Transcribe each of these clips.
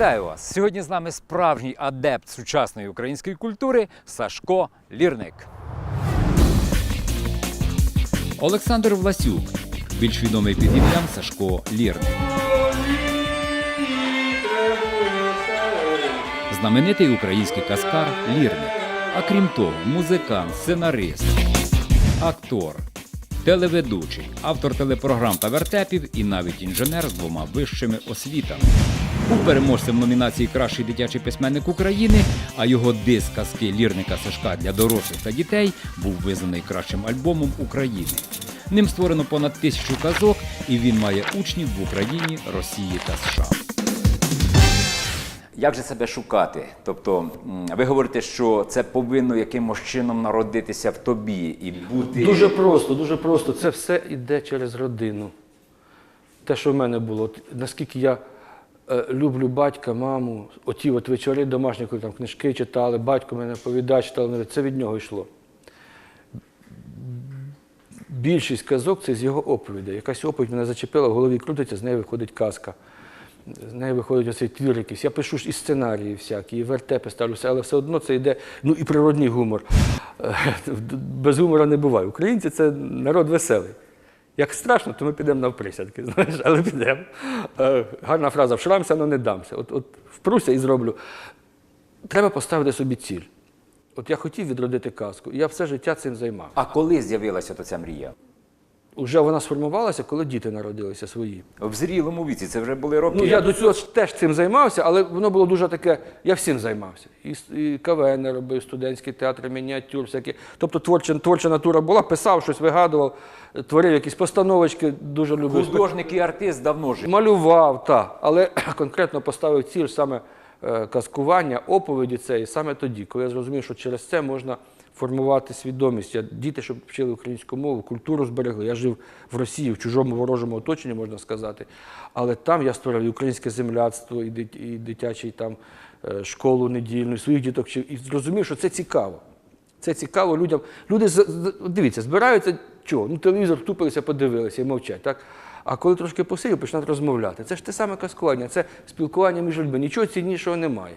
Вітаю вас! Сьогодні з нами справжній адепт сучасної української культури Сашко Лірник. Олександр Власюк, більш відомий під ім'ям Сашко Лірник. Знаменитий український каскар Лірник. А крім того, музикант, сценарист, актор, телеведучий, автор телепрограм та вертепів і навіть інженер з двома вищими освітами. Був переможцем номінації Кращий дитячий письменник України, а його диск казки лірника Сашка для дорослих та дітей був визнаний кращим альбомом України. Ним створено понад тисячу казок, і він має учнів в Україні, Росії та США. Як же себе шукати? Тобто, ви говорите, що це повинно якимось чином народитися в тобі і бути Дуже просто, дуже просто. Це все йде через родину. Те, що в мене було. Наскільки я люблю батька, маму, оті от вечори домашні, коли там книжки читали, батько мене повідає, читали, це від нього йшло. Більшість казок це з його оповідей. Якась оповідь мене зачепила, в голові крутиться, з неї виходить казка. З неї виходить оцей твір якийсь. Я пишу і сценарії всякі, і вертепи ставлюся, але все одно це йде, ну і природний гумор. Е, Без гумора не буває. Українці це народ веселий. Як страшно, то ми підемо навприсядки, знаєш, але підемо. Е, Гарна фраза вшрамся, але не дамся. От, от впруся і зроблю. Треба поставити собі ціль. От я хотів відродити казку, і я все життя цим займався. А коли з'явилася ця мрія? Уже вона сформувалася, коли діти народилися свої. В зрілому віці це вже були роки. Ну, я до цього теж цим займався, але воно було дуже таке, я всім займався. І, і КВН робив, студентський театр, мініатюр, всякі. Тобто творча, творча натура була, писав щось, вигадував, творив якісь постановочки, дуже любив. Художник і артист давно жив. Малював, так, але конкретно поставив ціль саме казкування, оповіді цієї саме тоді, коли я зрозумів, що через це можна формувати свідомість. Я, діти, щоб вчили українську мову, культуру зберегли. Я жив в Росії, в чужому ворожому оточенні, можна сказати. Але там я створив і українське земляцтво, і, дит- і дитячий там е, школу недільну, і своїх діток. І зрозумів, що це цікаво. Це цікаво людям. Люди дивіться, збираються чого? Ну, телевізор втупилися, подивилися і мовчать. Так? А коли трошки посидів, починають розмовляти. Це ж те саме казкування, це спілкування між людьми. Нічого ціннішого немає.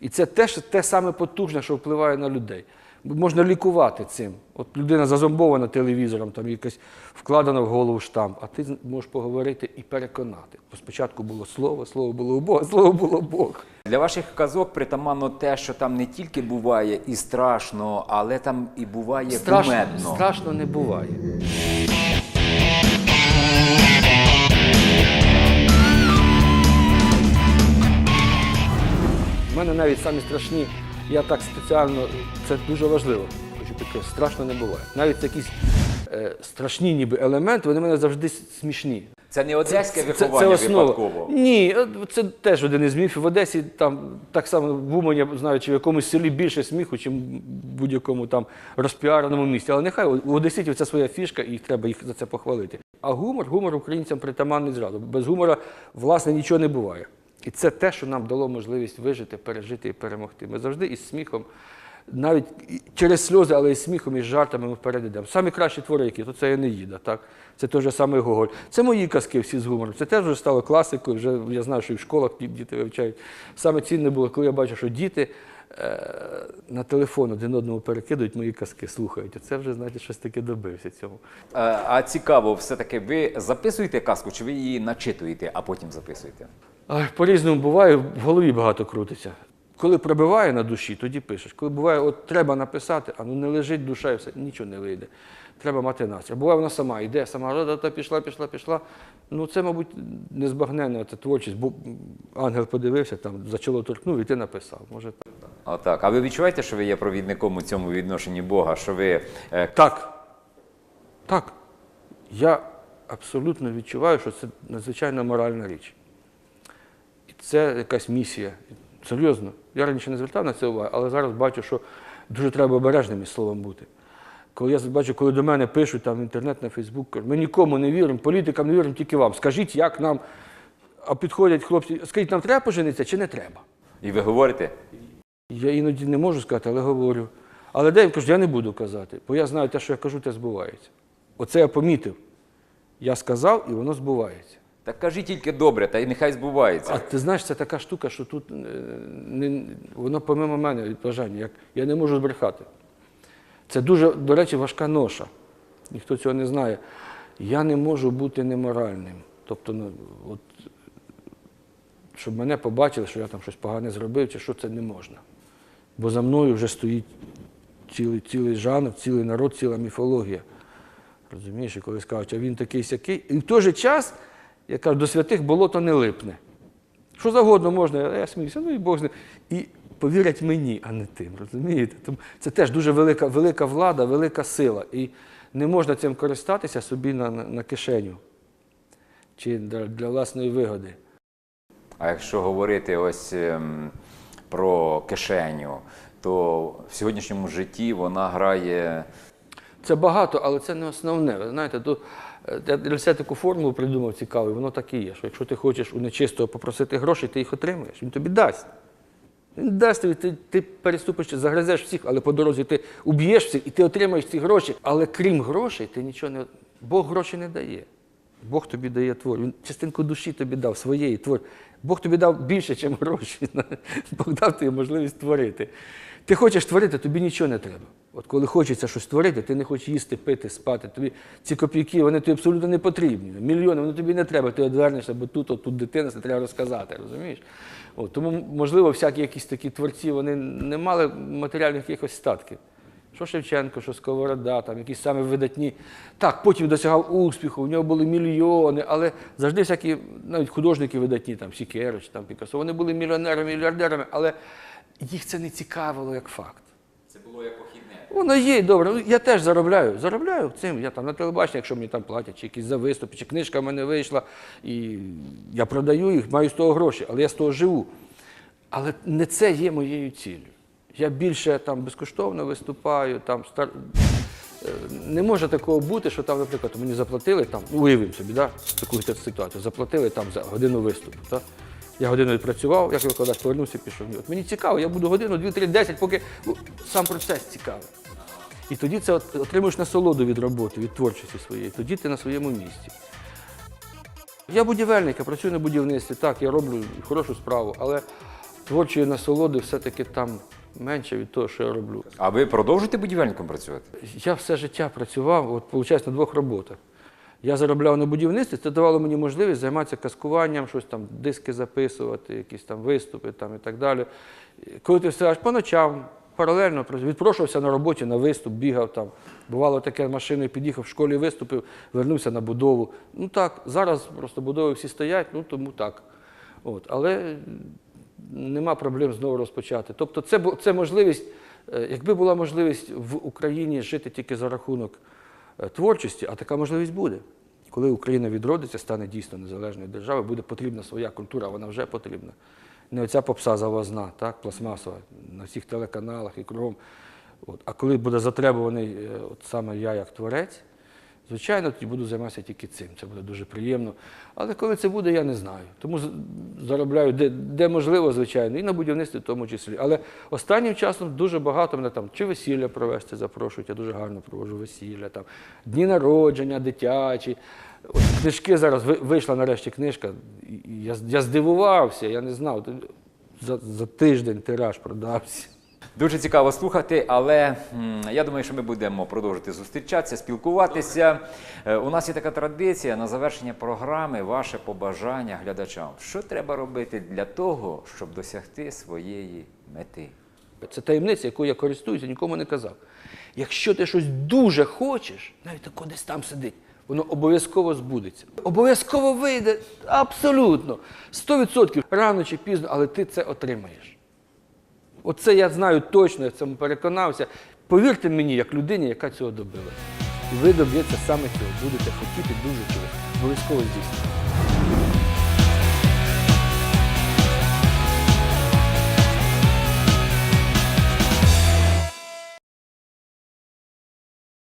І це теж те саме потужне, що впливає на людей. Можна лікувати цим. От людина зазомбована телевізором, там якась вкладена в голову штамп, а ти можеш поговорити і переконати. Бо спочатку було слово, слово було у Бога, слово було Бог. Для ваших казок притаманно те, що там не тільки буває і страшно, але там і буває Страшно, кумедно. страшно не буває. Мене навіть самі страшні, я так спеціально, це дуже важливо, хочу підкреслити, страшно не буває. Навіть якісь е, страшні ніби елементи, вони в мене завжди смішні. Це не одеське Це, виховання це основа. випадково. Ні, е, це теж один із міфів. В Одесі там так само в Умані, я знаю, чи в якомусь селі більше сміху, ніж в будь-якому там розпіареному місті. Але нехай у Одеситів це своя фішка, і треба їх за це похвалити. А гумор, гумор українцям притаманний зразу. Без гумора, власне, нічого не буває. І це те, що нам дало можливість вижити, пережити і перемогти. Ми завжди із сміхом, навіть через сльози, але і з сміхом, і з жартами ми вперед йдемо. Самі кращі твори, які то це Енеїда, так? Це той же самий Гоголь. Це мої казки всі з гумором. Це теж вже стало класикою. Вже я знаю, що і в школах діти вивчають. Саме цінне було, коли я бачу, що діти е, на телефон один одному перекидують мої казки, слухають. Це вже, знаєте, щось таке добився цьому. А, а цікаво, все-таки ви записуєте казку, чи ви її начитуєте, а потім записуєте? По-різному буває, в голові багато крутиться. Коли пробиває на душі, тоді пишеш. Коли буває, от треба написати, а ну не лежить душа і все, нічого не вийде. Треба мати настрій. Буває, вона сама йде, сама ра-та-та, пішла, пішла, пішла. Ну це, мабуть, незбагненна ця творчість, бо ангел подивився, там за чоло торкнув і ти написав. Може так. Отак. А ви відчуваєте, що ви є провідником у цьому відношенні Бога? Що ви е, Так. Так. Я абсолютно відчуваю, що це надзвичайно моральна річ. Це якась місія. Серйозно. Я раніше не звертав на це увагу, але зараз бачу, що дуже треба обережним із словом бути. Коли я бачу, коли до мене пишуть там в інтернет, на Фейсбук, кажуть, ми нікому не віримо, політикам не віримо, тільки вам. Скажіть, як нам. А підходять хлопці, скажіть, нам треба поженитися чи не треба? і ви говорите? Я іноді не можу сказати, але говорю. Але деяким кажуть, я не буду казати, бо я знаю те, що я кажу, те збувається. Оце я помітив. Я сказав, і воно збувається. Та кажи тільки добре, та й нехай збувається. А ти знаєш, це така штука, що тут е, не, воно помимо мене від бажання, як я не можу збрехати. Це дуже, до речі, важка ноша. Ніхто цього не знає. Я не можу бути неморальним. Тобто, ну, от, щоб мене побачили, що я там щось погане зробив, чи що це не можна. Бо за мною вже стоїть цілий, цілий жанр, цілий народ, ціла міфологія. Розумієш, і коли скажуть, а він такий сякий. І в той же час, я кажу, до святих болото не липне. Що завгодно можна, я сміюся, ну і Бог з ним. І повірять мені, а не тим. Розумієте? Тому це теж дуже велика, велика влада, велика сила. І не можна цим користатися собі на, на кишеню чи для, для власної вигоди. А якщо говорити ось ем, про кишеню, то в сьогоднішньому житті вона грає. Це багато, але це не основне. Ви знаєте, то е, я для себе таку формулу придумав цікаву, воно так і є. Що якщо ти хочеш у нечистого попросити гроші, ти їх отримаєш, він тобі дасть. Він дасть тобі, ти, ти переступиш, загризеш всіх, але по дорозі ти уб'єш всіх і ти отримаєш ці гроші. Але крім грошей, ти нічого не. Бог гроші не дає. Бог тобі дає твор. Він частинку душі тобі дав, своєї твор. Бог тобі дав більше, ніж гроші. Бог дав тобі можливість творити. Ти хочеш творити, тобі нічого не треба. От коли хочеться щось творити, ти не хочеш їсти, пити, спати. Тобі ці копійки, вони тобі абсолютно не потрібні. Мільйони, вони тобі не треба. Ти одвернешся, бо тут, от, тут дитина, це треба розказати, розумієш? От, тому, можливо, всякі якісь такі творці, вони не мали матеріальних якихось статків. Що Шевченко, що Сковорода, там якісь саме видатні. Так, потім досягав успіху, в нього були мільйони, але завжди всякі, навіть художники видатні, там Сікерич, там Пікассо, вони були мільйонерами, мільярдерами, але їх це не цікавило як факт. Це було як похідне. Воно є, добре. Ну, я теж заробляю. Заробляю цим. Я там на телебаченні, якщо мені там платять, чи якісь за виступи, чи книжка в мене вийшла, і я продаю їх, маю з того гроші, але я з того живу. Але не це є моєю ціллю. Я більше там безкоштовно виступаю, там стар... Е, не може такого бути, що там, наприклад, мені заплатили там, ну собі, да, таку ситуацію, заплатили там за годину виступу. Так? Я годину відпрацював, як викладач повернувся, пішов. От мені цікаво, я буду годину, дві, три, десять, поки ну, сам процес цікавий. І тоді це отримуєш насолоду від роботи, від творчості своєї. Тоді ти на своєму місці. Я будівельник, я працюю на будівництві, так, я роблю хорошу справу, але творчої насолоди все-таки там менше від того, що я роблю. А ви продовжуєте будівельником працювати? Я все життя працював, от, виходить, на двох роботах. Я заробляв на будівництві, це давало мені можливість займатися каскуванням, щось там, диски записувати, якісь там виступи там, і так далі. Коли ти встигаєш по ночам, паралельно відпрошувався на роботі на виступ, бігав там. Бувало таке, машиною під'їхав, в школі виступив, вернувся на будову. Ну так, зараз просто будови всі стоять, ну тому так. От, але нема проблем знову розпочати. Тобто, це, це можливість, е, якби була можливість в Україні жити тільки за рахунок е, творчості, а така можливість буде. Коли Україна відродиться, стане дійсно незалежною державою, буде потрібна своя культура, вона вже потрібна. Не оця попса завозна, так, пластмасова, на всіх телеканалах і кругом. От. А коли буде затребуваний е, от саме я як творець, Звичайно, тоді буду займатися тільки цим. Це буде дуже приємно. Але коли це буде, я не знаю. Тому заробляю де, де можливо, звичайно, і на будівництві в тому числі. Але останнім часом дуже багато мене там чи весілля провести запрошують. Я дуже гарно проводжу весілля, там, дні народження, дитячі. От книжки зараз ви- вийшла нарешті книжка. Я, я здивувався, я не знав. За, за тиждень тираж продався. Дуже цікаво слухати, але я думаю, що ми будемо продовжувати зустрічатися, спілкуватися. Е, У нас є така традиція на завершення програми, ваше побажання глядачам. Що треба робити для того, щоб досягти своєї мети? Це таємниця, якою я користуюся, нікому не казав. Якщо ти щось дуже хочеш, навіть тако десь там сидить, воно обов'язково збудеться. Обов'язково вийде абсолютно. 100% рано чи пізно, але ти це отримаєш. Оце я знаю точно, я в цьому переконався. Повірте мені, як людині, яка цього добилася. І ви доб'єтеся саме цього. Будете хотіти дуже цього. Обов'язково здійснити.